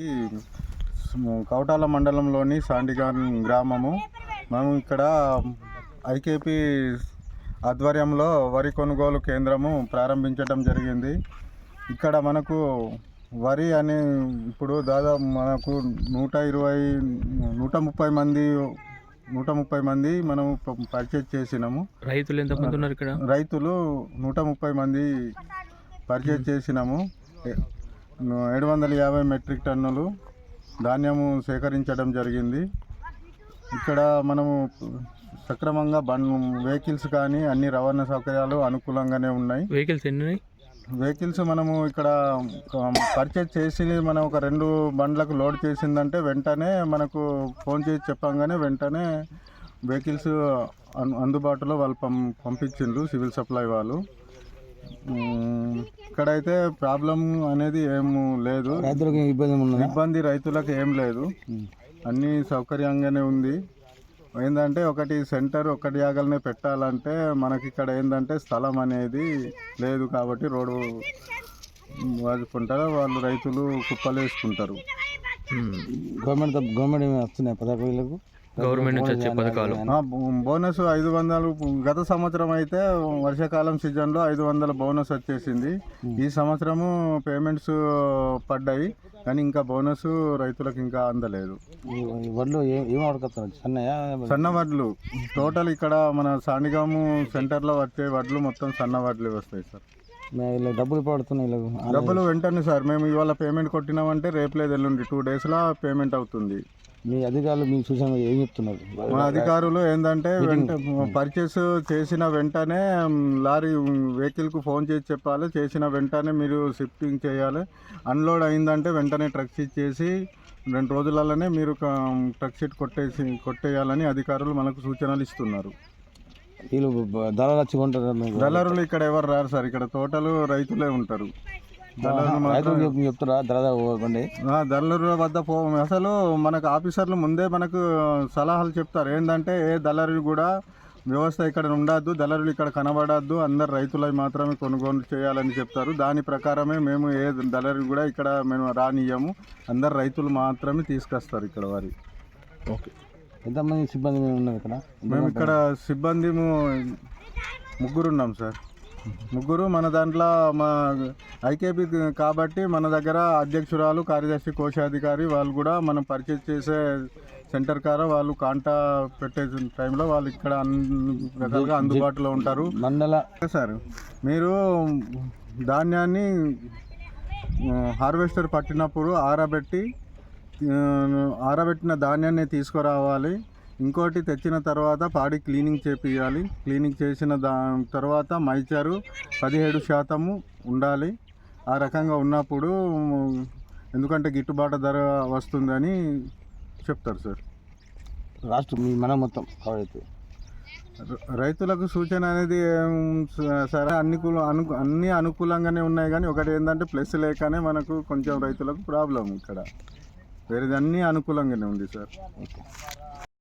ఈ కౌటాల మండలంలోని సాండిగాన్ గ్రామము. మేము ఇక్కడ ఐకేపీ ఆధ్వర్యంలో వరి కొనుగోలు కేంద్రము ప్రారంభించడం జరిగింది. ఇక్కడ మనకు వరి అని ఇప్పుడు దాదాపు మనకు నూట ఇరవై నూట ముప్పై మంది నూట ముప్పై మంది మనం ప- పర్చేజ్ చేసినాము. రైతులు ఎంతమంది ఉన్నారు ఇక్కడ? రైతులు నూట ముప్పై మంది పర్చేజ్ చేసినాము. ఏడు వందల యాభై మెట్రిక్ టన్నులు ధాన్యము సేకరించడం జరిగింది. ఇక్కడ మనము సక్రమంగా బన్ వెహికల్స్ కానీ అన్ని రవాణా సౌకర్యాలు అనుకూలంగానే ఉన్నాయి. వెహికల్స్ ఎన్ని వెహికల్స్ మనము ఇక్కడ పర్చేజ్ చేసి మనం ఒక రెండు బండ్లకు లోడ్ చేసిందంటే వెంటనే మనకు ఫోన్ చేసి చెప్పంగానే వెంటనే వెహికల్స్ అందుబాటులో వాళ్ళు పం పంపించిండ్రు సివిల్ సప్లై వాళ్ళు. ఇక్కడైతే ప్రాబ్లం అనేది ఏం లేదు. రైతులకు ఇబ్బంది ఇబ్బంది రైతులకు ఏం లేదు. అన్నీ సౌకర్యంగానే ఉంది. ఏంటంటే ఒకటి సెంటర్ ఒకటి జాగాలనే పెట్టాలంటే మనకి ఇక్కడ ఏంటంటే స్థలం అనేది లేదు కాబట్టి రోడ్డు వాడుకుంటారు. వాళ్ళు రైతులు కుప్పలు వేసుకుంటారు గవర్నమెంట్ గవర్నమెంట్ వస్తున్నాయి పదహారు వేలకు గవర్నమెంట్ నుంచి వచ్చే పథకాలు. బోనస్ ఐదు వందలు గత సంవత్సరం అయితే వర్షాకాలం సీజన్లో ఐదు వందల బోనస్ వచ్చేసింది. ఈ సంవత్సరము పేమెంట్స్ పడ్డాయి కానీ ఇంకా బోనస్ రైతులకు ఇంకా అందలేదు. వడ్లు ఏం సన్నయా? సన్న వడ్లు. టోటల్ ఇక్కడ మన సాండిగాము సెంటర్లో వచ్చే వడ్లు మొత్తం సన్న వడ్లు వస్తాయి సార్. ఇలా డబ్బులు పడుతున్నాయి ఇలా డబ్బులు వెంటనే సార్ మేము ఇవాళ పేమెంట్ కొట్టినామంటే రేపు లేదు ఎల్లుండి టూ డేస్లో పేమెంట్ అవుతుంది. మీ అధికారులు మీకు చూసాను ఏం చెప్తున్నారు? మా అధికారులు ఏంటంటే వెంట పర్చేస్ చేసిన వెంటనే మ్, లారీ వెహికల్కు ఫోన్ చేసి చెప్పాలి. చేసిన వెంటనే మీరు షిఫ్టింగ్ చేయాలి. అన్లోడ్ అయిందంటే వెంటనే ట్రక్ షీట్ చేసి రెండు రోజులలోనే మీరు ట్రక్ షీట్ కొట్టేసి కొట్టేయాలని అధికారులు మనకు సూచనలు ఇస్తున్నారు. వీళ్ళు దళాలు వచ్చి కొంటారు. దళారులు ఇక్కడ ఎవరు రారు సార్. ఇక్కడ టోటల్ రైతులే ఉంటారు. చెప్తారా? పోకండి ఆ, దళారుల వద్ద పో అసలు మనకు ఆఫీసర్లు ముందే మనకు సలహాలు చెప్తారు. ఏంటంటే ఏ దళారులు కూడా వ్యవస్థ ఇక్కడ ఉండద్దు దళారులు ఇక్కడ కనబడద్దు అందరు రైతులై మాత్రమే కొనుగోలు చేయాలని చెప్తారు. దాని ప్రకారమే మేము ఏ దళారులు కూడా ఇక్కడ మేము రానియ్యము. అందరు రైతులు మాత్రమే తీసుకొస్తారు ఇక్కడ వారి. ఓకే. ఎంతమంది సిబ్బంది ఉన్నారు ఇక్కడ? మేము ఇక్కడ సిబ్బంది ముగ్గురు ఉన్నాం సార్. ముగ్గురు మన దాంట్లో మా ఐకేపీ కాబట్టి మన దగ్గర అధ్యక్షురాలు కార్యదర్శి కోశాధికారి వాళ్ళు కూడా మనం పర్చేజ్ చేసే సెంటర్ కార వాళ్ళు కాంటా పెట్టే టైంలో వాళ్ళు ఇక్కడ అన్ని రకాలుగా అందుబాటులో ఉంటారు. మండల సార్ మీరు ధాన్యాన్ని హార్వెస్టర్ పట్టినప్పుడు ఆరబెట్టి ఆరబెట్టిన ధాన్యాన్ని తీసుకురావాలి. ఇంకోటి తెచ్చిన తర్వాత పాడి క్లీనింగ్ చేపియాలి క్లీనింగ్ చేసిన దా తర్వాత మైచారు పదిహేడు శాతము ఉండాలి. ఆ రకంగా ఉన్నప్పుడు ఎందుకంటే గిట్టుబాటు ధర వస్తుందని చెప్తారు సార్. రాష్ట్రం మీ మన మొత్తం ర- రైతులకు సూచన అనేది సరే అనుకూల అను అన్ని అనుకూలంగానే ఉన్నాయి కానీ ఒకటి ఏంటంటే ప్లస్ లేకనే మనకు కొంచెం రైతులకు ప్రాబ్లం ఇక్కడ. వేరేది అన్నీ అనుకూలంగానే ఉంది సార్. ఓకే.